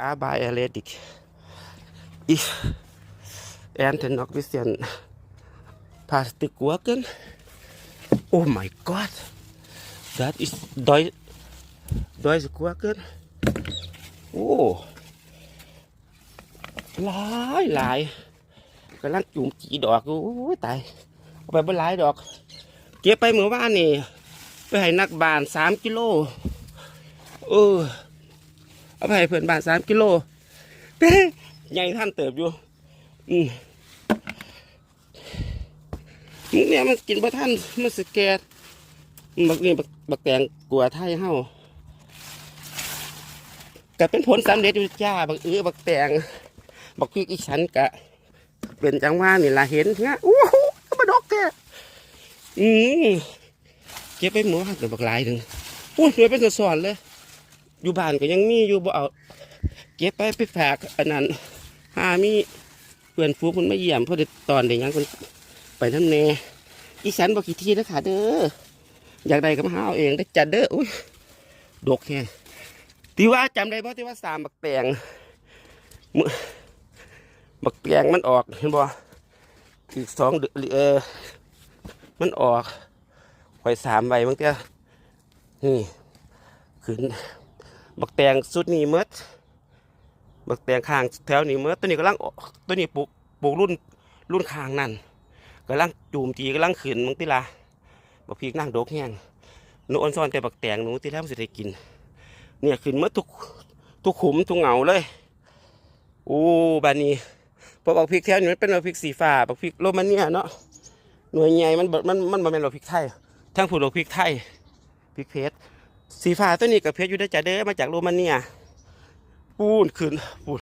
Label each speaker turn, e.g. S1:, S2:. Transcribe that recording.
S1: อาบ diuretic if antinoxidant plastic working oh my god that is dois dois working oh หลายหลายกำลังจุ่มจีดอกโอ้ยตายเอไปบนหลายดอก เก็บไปเมื่อว่านี่ ไปให้นักบานสามกิโลเออ เอาไปให้เพื่อนบานสามกิโลใหญ่ท่านเติบอยู่ อืมมึงเนี่ยมันกินบ่ท่านมันสแกดบักนี่บักบักแตงกลัวไทยเฮาก็เป็นผลสำเร็จอยู่จ้าบักเอื้อบักแตงบักพริกอีฉันกะ เป็นจังว่านี่ละเห็นเงี้ยโอ้โหมาดอกแกอืมเก็บไปหมูหักแต่บักลายถึงโอ้ยเหลือเป็นสอนเลย อยู่บ้านก็ยังมีอยู่บ่เอาเก็บไปไปฝากอันนั้นหามีเพื่อนฟูมันไม่เยี่ยมเพราะตอนเด็กยังคนไปน้ำเนอีฉันบอกกี่ทีแล้วค่ะเด้ออยากได้ก็มาหาเอาเองได้จัดเด้ออุ้ยดกแค่ที่ว่าจำได้เพราะที่ว่าสามบักแตงมือบักแตงมันออกเห็นบ่อีกสองเดืออมันออกไว้สามใบมันก็นี่ขึ้น บักแตงสุดนี้เมดบักแตงข้างแถวนี้เมดตัวนี้กำลังตัวนี้ปลูกปลูกรุ่นรุ่นข้างนั่นกำลังจูมจีกำลังขึ้นมึงติละบักพีกนั่งโดกแห้งหนูอ่อนซ้อนแต่บักแตงหนูที่แล้วมันสิได้กิน เนี่ยขึ้นเมื่อทุกทุกขุมทุกเหงาเลยโอ้บานนี้พอบอกพริกแถวนี้มันเป็นบักพริกสีฟ้าบักพริกโรมาเนียเนาะหน่วยใหญ่มันมันมันมันเป็นบักพริกไทยทั้งผูดบักพริกไทยพริกเพชร สีฟ้าตัวนี้กับเพชรอยู่ได้จ่าเด้อมาจากโรมาเนียปูนขึ้นปูน